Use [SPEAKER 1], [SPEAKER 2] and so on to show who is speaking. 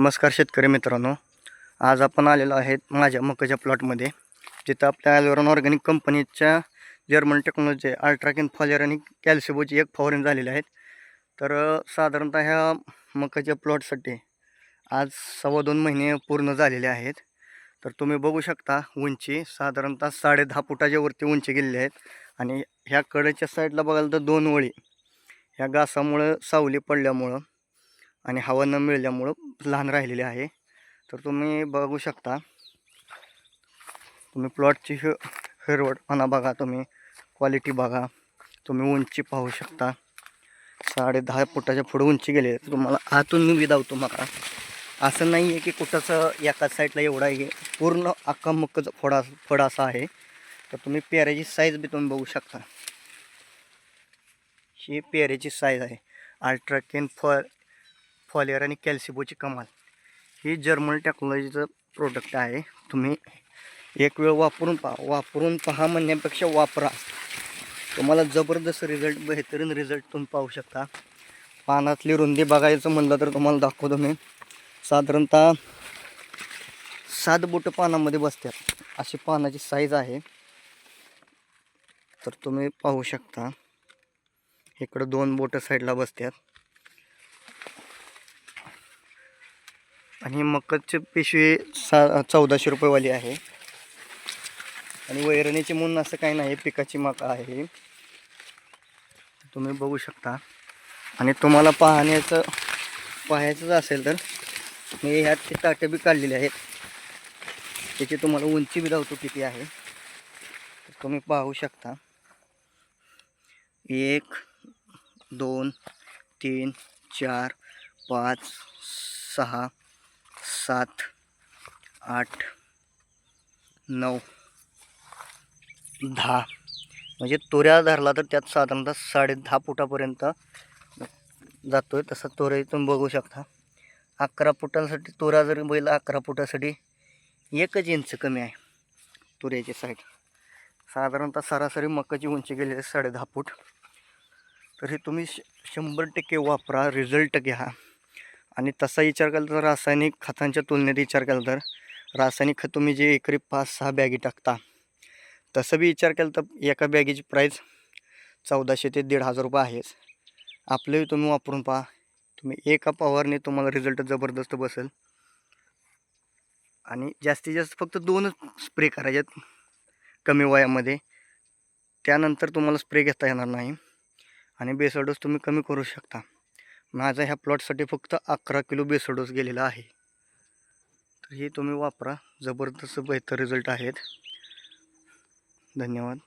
[SPEAKER 1] नमस्कार शेतकरी मित्रांनो. आज आपण आलेलो आहेत माझ्या मकाच्या प्लॉटमध्ये जिथं आपल्या ॲलोरन ऑर्गॅनिक कंपनीच्या जर्मन टेक्नॉलॉजी अल्ट्राकिन फॉलेर आणि कॅल्सिबोची एक फवारणी झालेली आहेत तर साधारणतः ह्या मकाच्या प्लॉटसाठी आज सव्वा दोन महिने पूर्ण झालेले आहेत. तर तुम्ही बघू शकता उंची साधारणतः साडे दहा फुटाच्या वरती उंची गेलेली आहेत आणि ह्या कडेच्या साईडला बघाल तर दोन वळी. ह्या घासामुळं सावली पडल्यामुळं आणि हवा न मिळाल्यामुळं लहान राहिलेले आहे. तर तुम्ही बघू शकता. तुम्ही प्लॉटची हे हिरवटपणा बघा तुम्ही. क्वालिटी बघा. तुम्ही उंची पाहू शकता. साडे दहा फुटाच्या पुढे उंची गेली तर तुम्हाला आतून मी विदावतो मला असं नाही आहे की कुठंचं एकाच साईडला एवढा आहे पूर्ण अख्खा फोडा फोडा असा आहे. तर तुम्ही पेऱ्याची साईज बी तुम्ही बघू शकता. ही पेऱ्याची साईज आहे. अल्ट्राकेन फर फॉलेअर आणि कॅल्सिबोची कमाल. ही जर्मन टेक्नॉलॉजीचं प्रोडक्ट आहे. तुम्ही एक वेळ वापरून पहा. वापरून पहा म्हणण्यापेक्षा वापरा. तुम्हाला जबरदस्त रिझल्ट बेहतरीन रिझल्ट तुम्ही पाहू शकता. पानातली रुंदी बघायचं म्हणलं तर तुम्हाला दाखवतो मी. साधारणतः सात बोटं पानामध्ये बसतात अशी पानाची साईज आहे. तर तुम्ही पाहू शकता. इकडं दोन बोटं साईडला बसतात आणि मकरची पिशवी सा चौदाशे रुपयेवाली आहे. आणि वैरणीची म्हणून असं काही नाही पिकाची मका आहे. तुम्ही बघू शकता. आणि तुम्हाला पाहण्याचं पाहायचंच असेल तर मी ह्यात ते बी काढलेले आहेत. त्याची तुम्हाला उंची बी धावतो किती आहे. तर तुम्ही पाहू शकता. एक दोन तीन चार पाच सहा सात आठ नऊ दहा. म्हणजे तोऱ्या धरला तर त्यात साधारणतः साडे दहा फुटापर्यंत जातो आहे तसा तोऱ्या तुम्ही बघू शकता. अकरा फुटांसाठी तोरा जरी बैल अकरा फुटासाठी एकच इंच कमी आहे तुऱ्याची साईड. साधारणतः सरासरी मकाची उंची गेली आहे साडे दहा फूट. तर हे तुम्ही श शंभर टक्के वापरा रिझल्ट घ्या. आणि तसा विचार केला तर रासायनिक खतांच्या तुलनेत विचार केला तर रासायनिक खत तुम्ही जे एकरी पाच सहा बॅगी टाकता तसं बी विचार केला तर एका बॅगेची प्राईस चौदाशे ते दीड हजार रुपये आहेच. आपलंही तुम्ही वापरून पहा. तुम्ही एका पॉवरने तुम्हाला रिझल्ट जबरदस्त बसेल. आणि जास्तीत जास्त फक्त दोनच स्प्रे करायच्यात कमी वयामध्ये. त्यानंतर तुम्हाला स्प्रे घेता येणार नाही. आणि बेसडोस तुम्ही कमी करू शकता. माझा ह्या प्लॉटसाठी फक्त अकरा किलो बेसडोस गेलेला आहे. तर हे तुम्ही वापरा. जबरदस्त बेहतर रिझल्ट आहेत. धन्यवाद.